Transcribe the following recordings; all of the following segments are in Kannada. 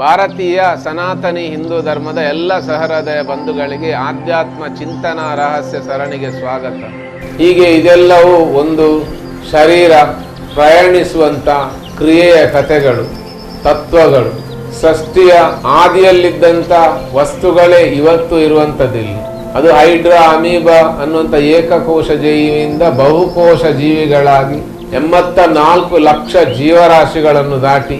ಭಾರತೀಯ ಸನಾತನಿ ಹಿಂದೂ ಧರ್ಮದ ಎಲ್ಲ ಸಹೃದಯ ಬಂಧುಗಳಿಗೆ ಆಧ್ಯಾತ್ಮ ಚಿಂತನ ರಹಸ್ಯ ಸರಣಿಗೆ ಸ್ವಾಗತ. ಹೀಗೆ ಇದೆಲ್ಲವೂ ಒಂದು ಶರೀರ ಪ್ರಯಾಣಿಸುವಂಥ ಕ್ರಿಯೆಯ ಕಥೆಗಳು, ತತ್ವಗಳು. ಸೃಷ್ಟಿಯ ಆದಿಯಲ್ಲಿದ್ದಂಥ ವಸ್ತುಗಳೇ ಇವತ್ತು ಇರುವಂಥದ್ದಿಲ್ಲಿ. ಅದು ಹೈಡ್ರಾ ಅಮೀಬಾ ಅನ್ನುವಂಥ ಏಕಕೋಶ ಜೀವಿಯಿಂದ ಬಹುಕೋಶ ಜೀವಿಗಳಾಗಿ ಎಂಬತ್ತ ನಾಲ್ಕು ಲಕ್ಷ ಜೀವರಾಶಿಗಳನ್ನು ದಾಟಿ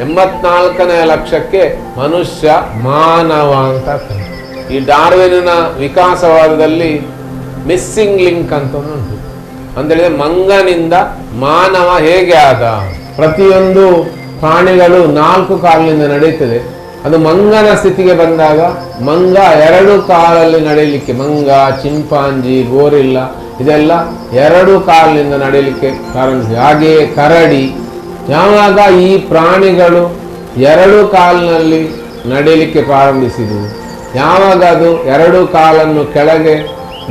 ಎಂಬತ್ನಾಲ್ಕನೇ ಲಕ್ಷಕ್ಕೆ ಮನುಷ್ಯ ಮಾನವ ಅಂತ. ಈ ಡಾರ್ವಿನ ವಿಕಾಸವಾದದಲ್ಲಿ ಮಿಸ್ಸಿಂಗ್ ಲಿಂಕ್ ಅಂತ ಉಂಟು. ಅಂದ್ರೆ ಮಂಗನಿಂದ ಮಾನವ ಹೇಗೆ ಆದ? ಪ್ರತಿಯೊಂದು ಪ್ರಾಣಿಗಳು ನಾಲ್ಕು ಕಾಲಿನಿಂದ ನಡೆಯುತ್ತದೆ. ಅದು ಮಂಗನ ಸ್ಥಿತಿಗೆ ಬಂದಾಗ ಮಂಗ ಎರಡು ಕಾಲಲ್ಲಿ ನಡೆಯಲಿಕ್ಕೆ ಮಂಗ, ಚಿಂಪಾಂಜಿ, ಗೋರಿಲ್ಲ, ಇದೆಲ್ಲ ಎರಡು ಕಾಲಿನಿಂದ ನಡೆಯಲಿಕ್ಕೆ ಕಾರಣ ಹಾಗೆಯೇ ಕರಡಿ ಯಾವಾಗ ಈ ಪ್ರಾಣಿಗಳು ಎರಡು ಕಾಲಿನಲ್ಲಿ ನಡೀಲಿಕ್ಕೆ ಪ್ರಾರಂಭಿಸಿದವು? ಯಾವಾಗ ಅದು ಎರಡು ಕಾಲನ್ನು ಕೆಳಗೆ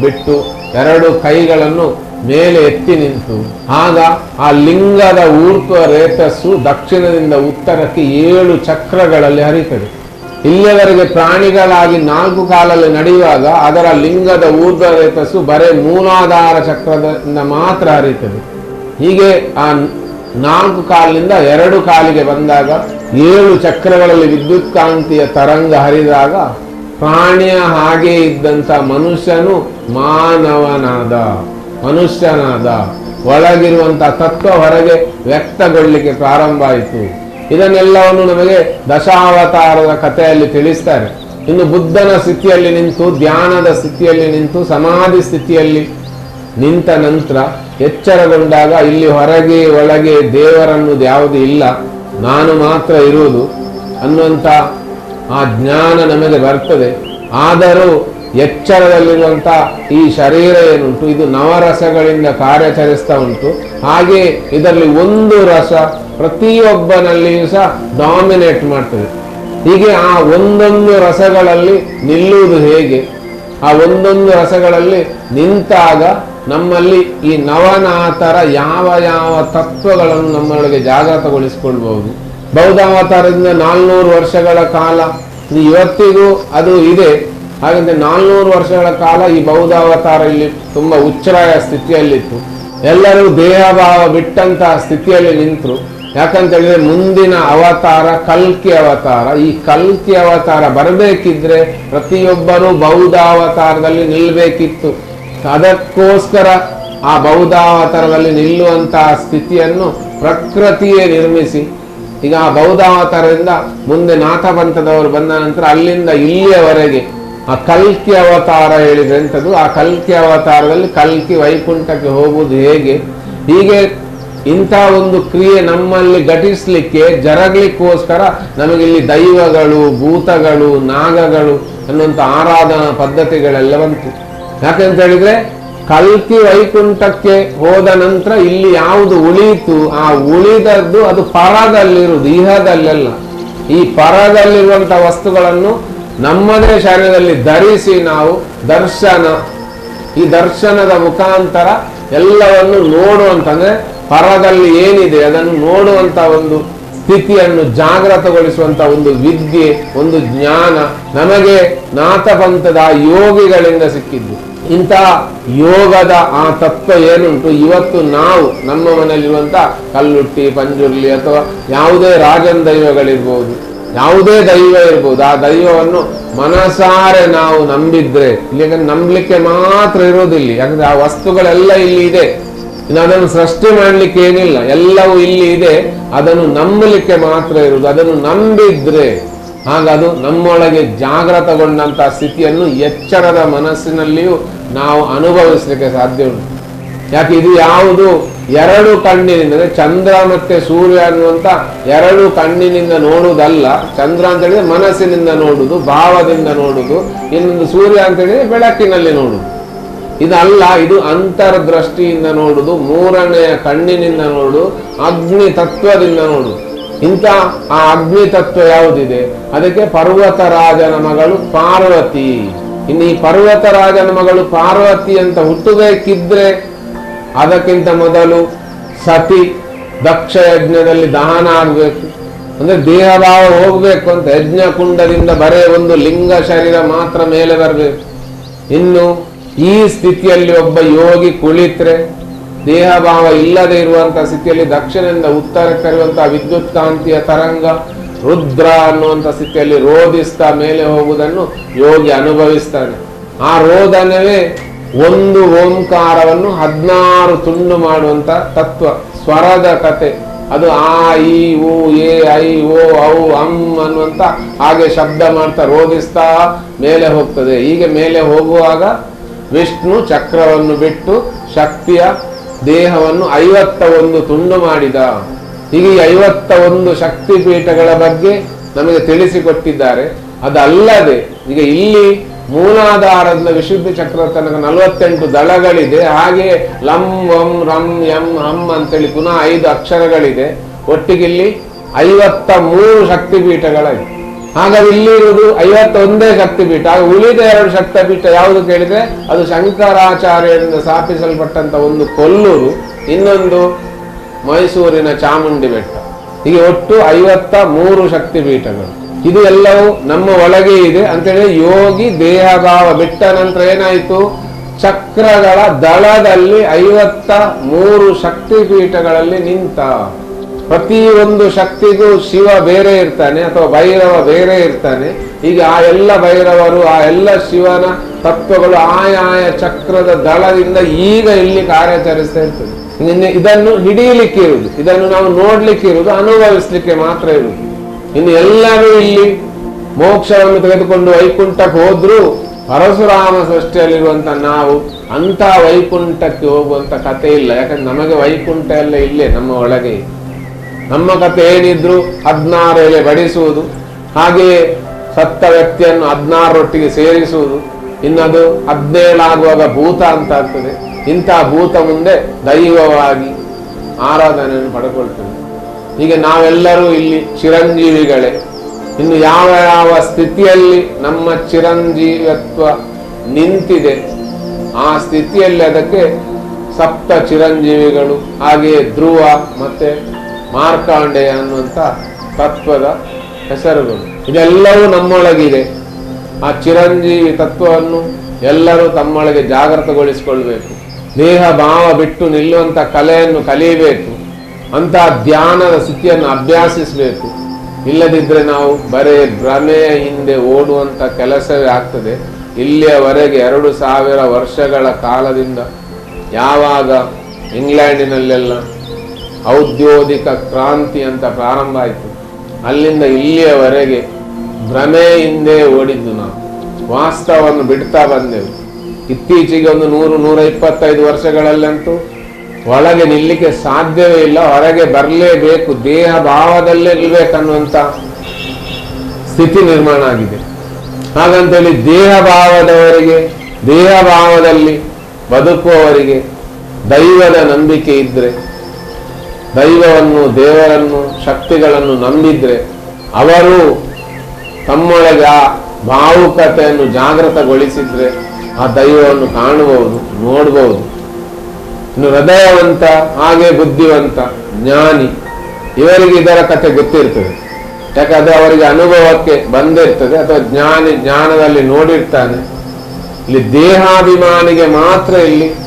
ಬಿಟ್ಟು ಎರಡು ಕೈಗಳನ್ನು ಮೇಲೆ ಎತ್ತಿ ನಿಂತು? ಆಗ ಆ ಲಿಂಗದ ಊರ್ಧ್ವ ರೇತಸ್ಸು ದಕ್ಷಿಣದಿಂದ ಉತ್ತರಕ್ಕೆ ಏಳು ಚಕ್ರಗಳಲ್ಲಿ ಹರಿತದೆ. ಇಲ್ಲಿಯವರೆಗೆ ಪ್ರಾಣಿಗಳಾಗಿ ನಾಲ್ಕು ಕಾಲಲ್ಲಿ ನಡೆಯುವಾಗ ಅದರ ಲಿಂಗದ ಊರ್ಧ್ವ ರೇತಸ್ಸು ಬರೇ ಮೂಲಾಧಾರ ಚಕ್ರದಿಂದ ಮಾತ್ರ ಹರಿತದೆ. ಹೀಗೆ ಆ ನಾಲ್ಕು ಕಾಲಿನಿಂದ ಎರಡು ಕಾಲಿಗೆ ಬಂದಾಗ ಏಳು ಚಕ್ರಗಳಲ್ಲಿ ವಿದ್ಯುತ್ ಕಾಂತಿಯ ತರಂಗ ಹರಿದಾಗ ಪ್ರಾಣಿಯ ಹಾಗೆ ಇದ್ದಂತ ಮನುಷ್ಯನು ಮಾನವನಾದ, ಮನುಷ್ಯನಾದ. ಒಳಗಿರುವಂತ ತತ್ವ ಹೊರಗೆ ವ್ಯಕ್ತಗೊಳ್ಳಿಕ್ಕೆ ಪ್ರಾರಂಭ ಆಯಿತು. ಇದನ್ನೆಲ್ಲವನ್ನು ನಮಗೆ ದಶಾವತಾರದ ಕಥೆಯಲ್ಲಿ ತಿಳಿಸ್ತಾರೆ. ಇನ್ನು ಬುದ್ಧನ ಸ್ಥಿತಿಯಲ್ಲಿ ನಿಂತು, ಧ್ಯಾನದ ಸ್ಥಿತಿಯಲ್ಲಿ ನಿಂತು, ಸಮಾಧಿ ಸ್ಥಿತಿಯಲ್ಲಿ ನಿಂತ ನಂತರ ಎಚ್ಚರಗೊಂಡಾಗ ಇಲ್ಲಿ ಹೊರಗೆ ಒಳಗೆ ದೇವರನ್ನುವುದು ಯಾವುದು ಇಲ್ಲ, ನಾನು ಮಾತ್ರ ಇರುವುದು ಅನ್ನುವಂಥ ಆ ಜ್ಞಾನ ನಮಗೆ ಬರ್ತದೆ. ಆದರೂ ಎಚ್ಚರದಲ್ಲಿರುವಂಥ ಈ ಶರೀರ ಏನುಂಟು, ಇದು ನವರಸಗಳಿಂದ ಕಾರ್ಯಾಚರಿಸ್ತಾ ಉಂಟು. ಹಾಗೆ ಇದರಲ್ಲಿ ಒಂದು ರಸ ಪ್ರತಿಯೊಬ್ಬನಲ್ಲಿಯೂ ಸಹ ಡಾಮಿನೇಟ್ ಮಾಡ್ತದೆ. ಹೀಗೆ ಆ ಒಂದೊಂದು ರಸಗಳಲ್ಲಿ ನಿಲ್ಲುವುದು ಹೇಗೆ? ಆ ಒಂದೊಂದು ರಸಗಳಲ್ಲಿ ನಿಂತಾಗ ನಮ್ಮಲ್ಲಿ ಈ ನವನಾತರ ಯಾವ ಯಾವ ತತ್ವಗಳನ್ನು ನಮ್ಮೊಳಗೆ ಜಾಗೃತಗೊಳಿಸಿಕೊಳ್ಬಹುದು? ಬೌದ್ಧಾವತಾರದಿಂದ ನಾಲ್ನೂರು ವರ್ಷಗಳ ಕಾಲ ಇವತ್ತಿಗೂ ಅದು ಇದೆ. ಹಾಗಂತ ನಾಲ್ನೂರು ವರ್ಷಗಳ ಕಾಲ ಈ ಬೌದ್ಧಾವತಾರ ಇಲ್ಲಿ ತುಂಬಾ ಉಚ್ಚರಾಯ ಸ್ಥಿತಿಯಲ್ಲಿತ್ತು. ಎಲ್ಲರೂ ದೇಹಭಾವ ಬಿಟ್ಟಂತಹ ಸ್ಥಿತಿಯಲ್ಲಿ ನಿಂತರು. ಯಾಕಂತ ಹೇಳಿದ್ರೆ ಮುಂದಿನ ಅವತಾರ ಕಲ್ಕಿ ಅವತಾರ. ಈ ಕಲ್ಕಿ ಅವತಾರ ಬರಬೇಕಿದ್ರೆ ಪ್ರತಿಯೊಬ್ಬರೂ ಬೌದ್ಧಾವತಾರದಲ್ಲಿ ನಿಲ್ಲಬೇಕಿತ್ತು ಅದಕ್ಕೋಸ್ಕರ ಆ ಬೌದ್ಧಾವತಾರದಲ್ಲಿ ನಿಲ್ಲುವಂತಹ ಸ್ಥಿತಿಯನ್ನು ಪ್ರಕೃತಿಯೇ ನಿರ್ಮಿಸಿ. ಈಗ ಆ ಬೌದ್ಧಾವತಾರದಿಂದ ಮುಂದೆ ನಾಥಪಂಥದವರು ಬಂದ ನಂತರ ಅಲ್ಲಿಂದ ಇಲ್ಲಿಯವರೆಗೆ ಆ ಕಲ್ಕಿ ಅವತಾರ ಹೇಳಿದ್ರೆ ಎಂಥದ್ದು ಆ ಕಲ್ಕಿ ಅವತಾರದಲ್ಲಿ ಕಲ್ಕಿ ವೈಕುಂಠಕ್ಕೆ ಹೋಗುವುದು ಹೇಗೆ? ಹೀಗೆ ಇಂಥ ಒಂದು ಕ್ರಿಯೆ ನಮ್ಮಲ್ಲಿ ಘಟಿಸ್ಲಿಕ್ಕೆ ಜರಗ್ಲಿಕ್ಕೋಸ್ಕರ ನಮಗಿಲ್ಲಿ ದೈವಗಳು, ಭೂತಗಳು, ನಾಗಗಳು ಅನ್ನುವಂಥ ಆರಾಧನಾ ಪದ್ಧತಿಗಳೆಲ್ಲ ಬಂತು. ಯಾಕಂತ ಹೇಳಿದ್ರೆ ಕಲ್ಕಿ ವೈಕುಂಠಕ್ಕೆ ಹೋದ ನಂತರ ಇಲ್ಲಿ ಯಾವುದು ಉಳಿಯಿತು, ಆ ಉಳಿದದ್ದು ಅದು ಪರದಲ್ಲಿರುವುದು, ಇಹದಲ್ಲೆಲ್ಲ. ಈ ಪರದಲ್ಲಿರುವಂತಹ ವಸ್ತುಗಳನ್ನು ನಮ್ಮದೇ ಶರೀರದಲ್ಲಿ ಧರಿಸಿ ನಾವು ದರ್ಶನ, ಈ ದರ್ಶನದ ಮುಖಾಂತರ ಎಲ್ಲವನ್ನು ನೋಡುವಂತಂದ್ರೆ ಪರದಲ್ಲಿ ಏನಿದೆ, ಅದನ್ನು ನೋಡುವಂತ ಒಂದು ಸ್ಥಿತಿಯನ್ನು ಜಾಗೃತಗೊಳಿಸುವಂತ ಒಂದು ವಿದ್ಯೆ, ಒಂದು ಜ್ಞಾನ ನಮಗೆ ನಾಥಪಂಥದ ಯೋಗಿಗಳಿಂದ ಸಿಕ್ಕಿದ್ದು. ಇಂಥ ಯೋಗದ ಆ ತತ್ವ ಏನುಂಟು? ಇವತ್ತು ನಾವು ನಮ್ಮ ಮನೆಯಲ್ಲಿರುವಂತ ಕಲ್ಲುಟ್ಟಿ, ಪಂಜುರ್ಲಿ ಅಥವಾ ಯಾವುದೇ ರಾಜನ್ ದೈವಗಳಿರ್ಬೋದು, ಯಾವುದೇ ದೈವ ಇರ್ಬೋದು, ಆ ದೈವವನ್ನು ಮನಸಾರೆ ನಾವು ನಂಬಿದ್ರೆ ಇಲ್ಲಿ ನಂಬಲಿಕ್ಕೆ ಮಾತ್ರ ಇರೋದಿಲ್ಲ ಯಾಕಂದ್ರೆ ಆ ವಸ್ತುಗಳೆಲ್ಲ ಇಲ್ಲಿ ಇದೆ. ಇನ್ನು ಅದನ್ನು ಸೃಷ್ಟಿ ಮಾಡ್ಲಿಕ್ಕೆ ಏನಿಲ್ಲ. ಎಲ್ಲವೂ ಇಲ್ಲಿ ಇದೆ. ಅದನ್ನು ನಂಬಲಿಕ್ಕೆ ಮಾತ್ರ ಇರುವುದು. ಅದನ್ನು ನಂಬಿದ್ರೆ ಆಗ ಅದು ನಮ್ಮೊಳಗೆ ಜಾಗೃತಗೊಂಡಂತ ಸ್ಥಿತಿಯನ್ನು ಎಚ್ಚರದ ಮನಸ್ಸಿನಲ್ಲಿಯೂ ನಾವು ಅನುಭವಿಸಲಿಕ್ಕೆ ಸಾಧ್ಯ ಉಂಟು. ಯಾಕೆ, ಇದು ಯಾವುದು? ಎರಡು ಕಣ್ಣಿನಿಂದ ಚಂದ್ರ ಮತ್ತೆ ಸೂರ್ಯ ಅನ್ನುವಂಥ ಎರಡು ಕಣ್ಣಿನಿಂದ ನೋಡುವುದಲ್ಲ, ಚಂದ್ರ ಅಂತ ಹೇಳಿದ್ರೆ ಮನಸ್ಸಿನಿಂದ ನೋಡುದು ಭಾವದಿಂದ ನೋಡುದು ಇನ್ನೊಂದು ಸೂರ್ಯ ಅಂತ ಹೇಳಿದ್ರೆ ಬೆಳಕಿನಲ್ಲಿ ನೋಡುದು ಇದಲ್ಲ, ಇದು ಅಂತರ್ದೃಷ್ಟಿಯಿಂದ ನೋಡುದು ಮೂರನೆಯ ಕಣ್ಣಿನಿಂದ ನೋಡು ಅಗ್ನಿ ತತ್ವದಿಂದ ನೋಡು ಇಂಥ ಆ ಅಗ್ನಿ ತತ್ವ ಯಾವುದಿದೆ? ಅದಕ್ಕೆ ಪರ್ವತರಾಜನ ಮಗಳು ಪಾರ್ವತಿ. ಇನ್ನು ಈ ಪರ್ವತರಾಜನ ಮಗಳು ಪಾರ್ವತಿ ಅಂತ ಹುಟ್ಟಬೇಕಿದ್ರೆ ಅದಕ್ಕಿಂತ ಮೊದಲು ಸತಿ ದಕ್ಷ ಯಜ್ಞದಲ್ಲಿ ದಹನ ಆಗಬೇಕು. ಅಂದ್ರೆ ದೇಹಭಾವ ಹೋಗ್ಬೇಕು ಅಂತ ಯಜ್ಞ ಕುಂಡದಿಂದ ಬರೇ ಒಂದು ಲಿಂಗ ಶರೀರ ಮಾತ್ರ ಮೇಲೆ ಬರಬೇಕು. ಇನ್ನು ಈ ಸ್ಥಿತಿಯಲ್ಲಿ ಒಬ್ಬ ಯೋಗಿ ಕುಳಿತ್ರೆ ದೇಹಭಾವ ಇಲ್ಲದೆ ಇರುವಂತಹ ಸ್ಥಿತಿಯಲ್ಲಿ ದಕ್ಷಿಣದಿಂದ ಉತ್ತರಕ್ಕೆ ತರುವಂತಹ ವಿದ್ಯುತ್ ಕಾಂತಿಯ ತರಂಗ ರುದ್ರ ಅನ್ನುವಂಥ ಸ್ಥಿತಿಯಲ್ಲಿ ರೋಧಿಸ್ತಾ ಮೇಲೆ ಹೋಗುವುದನ್ನು ಯೋಗಿ ಅನುಭವಿಸ್ತಾನೆ. ಆ ರೋದನವೇ ಒಂದು ಓಂಕಾರವನ್ನು ಹದಿನಾರು ತುಂಡು ಮಾಡುವಂತ ತತ್ವ, ಸ್ವರದ ಕತೆ. ಅದು ಆ ಇ ಊ ಎ, ಐ, ಓ, ಔ, ಅಂ ಅನ್ನುವಂತ ಹಾಗೆ ಶಬ್ದ ಮಾಡ್ತಾ ರೋಧಿಸ್ತಾ ಮೇಲೆ ಹೋಗ್ತದೆ. ಹೀಗೆ ಮೇಲೆ ಹೋಗುವಾಗ ವಿಷ್ಣು ಚಕ್ರವನ್ನು ಬಿಟ್ಟು ಶಕ್ತಿಯ ದೇಹವನ್ನು ಐವತ್ತ ಒಂದು ತುಂಡು ಮಾಡಿದ. ಹೀಗೆ ಐವತ್ತ ಒಂದು ಶಕ್ತಿ ಪೀಠಗಳ ಬಗ್ಗೆ ನಮಗೆ ತಿಳಿಸಿಕೊಟ್ಟಿದ್ದಾರೆ. ಅದಲ್ಲದೆ, ಈಗ ಇಲ್ಲಿ ಮೂಲಾಧಾರದ ವಿಶುದ್ಧ ಚಕ್ರ ತನಕ ನಲವತ್ತೆಂಟು ದಳಗಳಿದೆ. ಹಾಗೆ ಲಂ, ವಂ, ರಂ, ಯಂ, ಹಂ ಅಂತೇಳಿ ಪುನಃ ಐದು ಅಕ್ಷರಗಳಿದೆ. ಒಟ್ಟಿಗೆ ಇಲ್ಲಿ ಐವತ್ತ ಮೂರು ಶಕ್ತಿ ಪೀಠಗಳಿವೆ ಹಾಗಾಗಿ ಇಲ್ಲಿ ಇರುವುದು ಐವತ್ತೊಂದೇ ಶಕ್ತಿಪೀಠ ಹಾಗೆ ಉಳಿದ ಎರಡು ಶಕ್ತಿಪೀಠ ಯಾವುದು ಕೇಳಿದ್ರೆ? ಅದು ಶಂಕರಾಚಾರ್ಯರಿಂದ ಸ್ಥಾಪಿಸಲ್ಪಟ್ಟಂತ ಒಂದು ಕೊಲ್ಲೂರು, ಇನ್ನೊಂದು ಮೈಸೂರಿನ ಚಾಮುಂಡಿ ಬೆಟ್ಟ. ಹೀಗೆ ಒಟ್ಟು ಐವತ್ತ ಮೂರು ಶಕ್ತಿಪೀಠಗಳು. ಇದು ಎಲ್ಲವೂ ನಮ್ಮ ಒಳಗೆ ಇದೆ. ಅಂತೇಳಿ ಯೋಗಿ ದೇಹಭಾವ ಬಿಟ್ಟ ನಂತರ ಏನಾಯಿತು? ಚಕ್ರಗಳ ದಳದಲ್ಲಿ ಐವತ್ತ ಮೂರು ಶಕ್ತಿಪೀಠಗಳಲ್ಲಿ ನಿಂತ ಪ್ರತಿ ಒಂದು ಶಕ್ತಿಗೂ ಶಿವ ಬೇರೆ ಇರ್ತಾನೆ ಅಥವಾ ಭೈರವ ಬೇರೆ ಇರ್ತಾನೆ. ಈಗ ಆ ಎಲ್ಲ ಭೈರವರು, ಆ ಎಲ್ಲ ಶಿವನ ತತ್ವಗಳು ಆಯಾಯ ಆಯ ಚಕ್ರದ ದಳದಿಂದ ಈಗ ಇಲ್ಲಿ ಕಾರ್ಯಾಚರಿಸ್ತಾ ಇರ್ತದೆ. ಇದನ್ನು ಹಿಡಿಯಲಿಕ್ಕೆ ಇರುವುದು, ಇದನ್ನು ನಾವು ನೋಡ್ಲಿಕ್ಕೆ ಇರುವುದು, ಅನುಭವಿಸ್ಲಿಕ್ಕೆ ಮಾತ್ರ ಇರುವುದು. ಇನ್ನು ಎಲ್ಲರೂ ಇಲ್ಲಿ ಮೋಕ್ಷವನ್ನು ತೆಗೆದುಕೊಂಡು ವೈಕುಂಠಕ್ಕೆ ಹೋದ್ರು ಪರಶುರಾಮ ಸೃಷ್ಟಿಯಲ್ಲಿರುವಂತ ನಾವು ಅಂತ ವೈಕುಂಠಕ್ಕೆ ಹೋಗುವಂತ ಕಥೆ ಇಲ್ಲ. ಯಾಕಂದ್ರೆ ನಮಗೆ ವೈಕುಂಠ ಎಲ್ಲ ಇಲ್ಲೇ ನಮ್ಮ ಒಳಗೆ. ನಮ್ಮ ಕಥೆ ಏನಿದ್ರು ಹದಿನಾರು ಎಲೆ ಬಡಿಸುವುದು, ಹಾಗೆಯೇ ಸತ್ತ ವ್ಯಕ್ತಿಯನ್ನು ಹದಿನಾರರೊಟ್ಟಿಗೆ ಸೇರಿಸುವುದು, ಇನ್ನದು ಹದಿನೇಳಾಗುವಾಗ ಭೂತ ಅಂತ ಆಗ್ತದೆ. ಇಂತಹ ಭೂತ ಮುಂದೆ ದೈವವಾಗಿ ಆರಾಧನೆಯನ್ನು ಪಡ್ಕೊಳ್ತದೆ ಹೀಗೆ ನಾವೆಲ್ಲರೂ ಇಲ್ಲಿ ಚಿರಂಜೀವಿಗಳೇ. ಇನ್ನು ಯಾವ ಯಾವ ಸ್ಥಿತಿಯಲ್ಲಿ ನಮ್ಮ ಚಿರಂಜೀವತ್ವ ನಿಂತಿದೆ, ಆ ಸ್ಥಿತಿಯಲ್ಲಿ ಅದಕ್ಕೆ ಸಪ್ತ ಚಿರಂಜೀವಿಗಳು, ಹಾಗೆಯೇ ಧ್ರುವ ಮತ್ತೆ ಮಾರ್ಕಾಂಡೆಯ ಅನ್ನುವಂಥ ತತ್ವದ ಹೆಸರುಗಳು. ಇದೆಲ್ಲವೂ ನಮ್ಮೊಳಗಿದೆ. ಆ ಚಿರಂಜೀವಿ ತತ್ವವನ್ನು ಎಲ್ಲರೂ ತಮ್ಮೊಳಗೆ ಜಾಗೃತಗೊಳಿಸಿಕೊಳ್ಬೇಕು. ದೇಹ ಭಾವ ಬಿಟ್ಟು ನಿಲ್ಲುವಂಥ ಕಲೆಯನ್ನು ಕಲಿಯಬೇಕು. ಅಂತಹ ಧ್ಯಾನದ ಸ್ಥಿತಿಯನ್ನು ಅಭ್ಯಾಸಿಸಬೇಕು. ಇಲ್ಲದಿದ್ದರೆ ನಾವು ಬರೇ ಭ್ರಮೆಯ ಹಿಂದೆ ಓಡುವಂಥ ಕೆಲಸವೇ ಆಗ್ತದೆ. ಇಲ್ಲಿಯವರೆಗೆ ಎರಡು ಸಾವಿರ ವರ್ಷಗಳ ಕಾಲದಿಂದ ಯಾವಾಗ ಇಂಗ್ಲೆಂಡಿನಲ್ಲೆಲ್ಲ ಔದ್ಯೋಗಿಕ ಕ್ರಾಂತಿ ಅಂತ ಪ್ರಾರಂಭ ಆಯಿತು. ಅಲ್ಲಿಂದ ಇಲ್ಲಿಯವರೆಗೆ ಭ್ರಮೆ ಹಿಂದೆ ಓಡಿದ್ದು ನಾವು. ವಾಸ್ತವವನ್ನು ಬಿಡ್ತಾ ಬಂದೆವು. ಇತ್ತೀಚೆಗೆ ಒಂದು ನೂರು ನೂರ ಇಪ್ಪತ್ತೈದು ವರ್ಷಗಳಲ್ಲಂತೂ ಒಳಗೆ ನಿಲ್ಲಿಕ್ಕೆ ಸಾಧ್ಯವೇ ಇಲ್ಲ, ಹೊರಗೆ ಬರಲೇಬೇಕು, ದೇಹ ಭಾವದಲ್ಲೇ ನಿಲ್ಬೇಕನ್ನುವಂಥ ಸ್ಥಿತಿ ನಿರ್ಮಾಣ ಆಗಿದೆ. ಹಾಗಂತೇಳಿ ದೇಹ ಭಾವದವರಿಗೆ, ದೇಹ ಭಾವದಲ್ಲಿ ಬದುಕುವವರಿಗೆ ದೈವದ ನಂಬಿಕೆ ಇದ್ರೆ ದೈವವನ್ನು, ದೇವರನ್ನು, ಶಕ್ತಿಗಳನ್ನು ನಂಬಿದ್ರೆ ಅವರು ತಮ್ಮೊಳಗೆ ಆ ಭಾವುಕತೆಯನ್ನು ಜಾಗೃತಗೊಳಿಸಿದ್ರೆ ಆ ದೈವವನ್ನು ಕಾಣಬಹುದು ನೋಡಬಹುದು ಇನ್ನು ಹೃದಯವಂತ, ಹಾಗೆ ಬುದ್ಧಿವಂತ, ಜ್ಞಾನಿ, ಇವರಿಗೆ ಇದರ ಕತೆ ಗೊತ್ತಿರ್ತದೆ. ಯಾಕಂದ್ರೆ ಅವರಿಗೆ ಅನುಭವಕ್ಕೆ ಬಂದಿರ್ತದೆ, ಅಥವಾ ಜ್ಞಾನಿ, ಜ್ಞಾನದಲ್ಲಿ ನೋಡಿರ್ತಾನೆ. ಇಲ್ಲಿ ದೇಹಾಭಿಮಾನಿಗೆ ಮಾತ್ರ ಇಲ್ಲಿ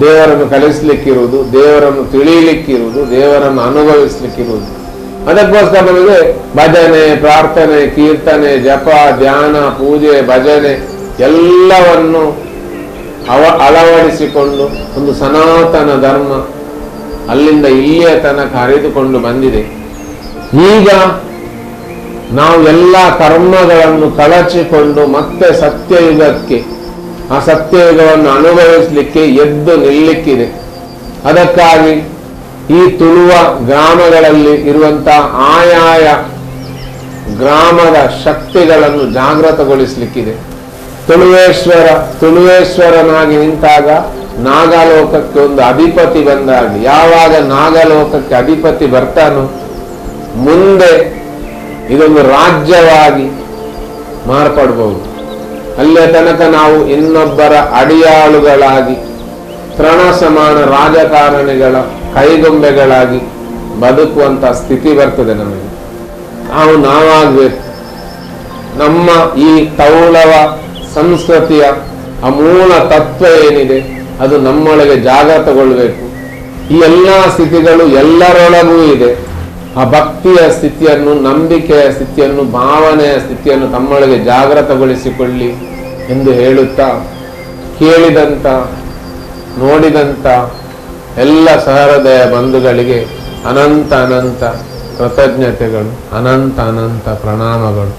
ದೇವರನ್ನು ಕಲಿಸ್ಲಿಕ್ಕಿರುವುದು, ದೇವರನ್ನು ತಿಳಿಯಲಿಕ್ಕಿರುವುದು ದೇವರನ್ನು ಅನುಭವಿಸ್ಲಿಕ್ಕಿರುವುದು. ಅದಕ್ಕೋಸ್ಕರ ನಮಗೆ ಭಜನೆ, ಪ್ರಾರ್ಥನೆ, ಕೀರ್ತನೆ, ಜಪ, ಧ್ಯಾನ, ಪೂಜೆ, ಭಜನೆ ಎಲ್ಲವನ್ನು ಅವ, ಅಳವಡಿಸಿಕೊಂಡು ಒಂದು ಸನಾತನ ಧರ್ಮ ಅಲ್ಲಿಂದ ಇಲ್ಲಿಯ ತನಕ ಹರಿದುಕೊಂಡು ಬಂದಿದೆ. ಈಗ ನಾವು ಎಲ್ಲ ಕರ್ಮಗಳನ್ನು ಕಳಚಿಕೊಂಡು ಮತ್ತೆ ಸತ್ಯಯುಗಕ್ಕೆ ಆ ಸತ್ಯಯುಗವನ್ನು ಅನುಭವಿಸಲಿಕ್ಕೆ ಎದ್ದು ನಿಲ್ಲಿಕ್ಕಿದೆ. ಅದಕ್ಕಾಗಿ ಈ ತುಳುವ ಗ್ರಾಮಗಳಲ್ಲಿ ಇರುವಂತ ಆಯಾಯ ಗ್ರಾಮದ ಶಕ್ತಿಗಳನ್ನು ಜಾಗೃತಗೊಳಿಸಲಿಕ್ಕಿದೆ. ತುಳುವೇಶ್ವರ, ತುಳುವೇಶ್ವರನಾಗಿ ನಿಂತಾಗ ನಾಗಲೋಕಕ್ಕೆ ಒಂದು ಅಧಿಪತಿ ಬಂದಾಗ ಯಾವಾಗ ನಾಗಲೋಕಕ್ಕೆ ಅಧಿಪತಿ ಬರ್ತಾನೋ, ಮುಂದೆ ಇದೊಂದು ರಾಜ್ಯವಾಗಿ ಮಾರ್ಪಡ್ಬಹುದು ಅಲ್ಲೇ ತನಕ ನಾವು ಇನ್ನೊಬ್ಬರ ಅಡಿಯಾಳುಗಳಾಗಿ ತೃಣ ಸಮಾನ ರಾಜಕಾರಣಿಗಳ ಕೈಗೊಂಬೆಗಳಾಗಿ ಬದುಕುವಂತ ಸ್ಥಿತಿ ಬರ್ತದೆ ನಮಗೆ. ನಾವು ನಾವಾಗಬೇಕು ನಮ್ಮ ಈ ತೌಳವ ಸಂಸ್ಕೃತಿಯ ಅಮೂಲ ತತ್ವ ಏನಿದೆ, ಅದು ನಮ್ಮೊಳಗೆ ಜಾಗೃತಗೊಳ್ಬೇಕು ಈ ಎಲ್ಲ ಸ್ಥಿತಿಗಳು ಎಲ್ಲರೊಳಗೂ ಇದೆ. ಆ ಭಕ್ತಿಯ ಸ್ಥಿತಿಯನ್ನು, ನಂಬಿಕೆಯ ಸ್ಥಿತಿಯನ್ನು, ಭಾವನೆಯ ಸ್ಥಿತಿಯನ್ನು ತಮ್ಮೊಳಗೆ ಜಾಗೃತಗೊಳಿಸಿಕೊಳ್ಳಿ ಎಂದು ಹೇಳುತ್ತಾ, ಕೇಳಿದಂತ, ನೋಡಿದಂತ ಎಲ್ಲ ಸಹೃದಯ ಬಂಧುಗಳಿಗೆ ಅನಂತ ಅನಂತ ಕೃತಜ್ಞತೆಗಳು, ಅನಂತ ಅನಂತ ಪ್ರಣಾಮಗಳು.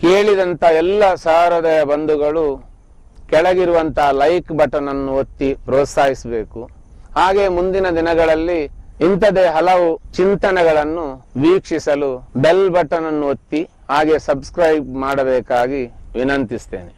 ಕೇಳಿದಂತ ಎಲ್ಲ ಸಹೃದಯ ಬಂಧುಗಳು ಕೆಳಗಿರುವಂಥ ಲೈಕ್ ಬಟನ್ ಅನ್ನು ಒತ್ತಿ ಪ್ರೋತ್ಸಾಹಿಸಬೇಕು. ಹಾಗೆ ಮುಂದಿನ ದಿನಗಳಲ್ಲಿ ಇಂಥದೇ ಹಲವು ಚಿಂತನೆಗಳನ್ನು ವೀಕ್ಷಿಸಲು ಬೆಲ್ ಬಟನ್ ಅನ್ನು ಒತ್ತಿ ಹಾಗೆ ಸಬ್ಸ್ಕ್ರೈಬ್ ಮಾಡಬೇಕಾಗಿ ವಿನಂತಿಸ್ತೇನೆ.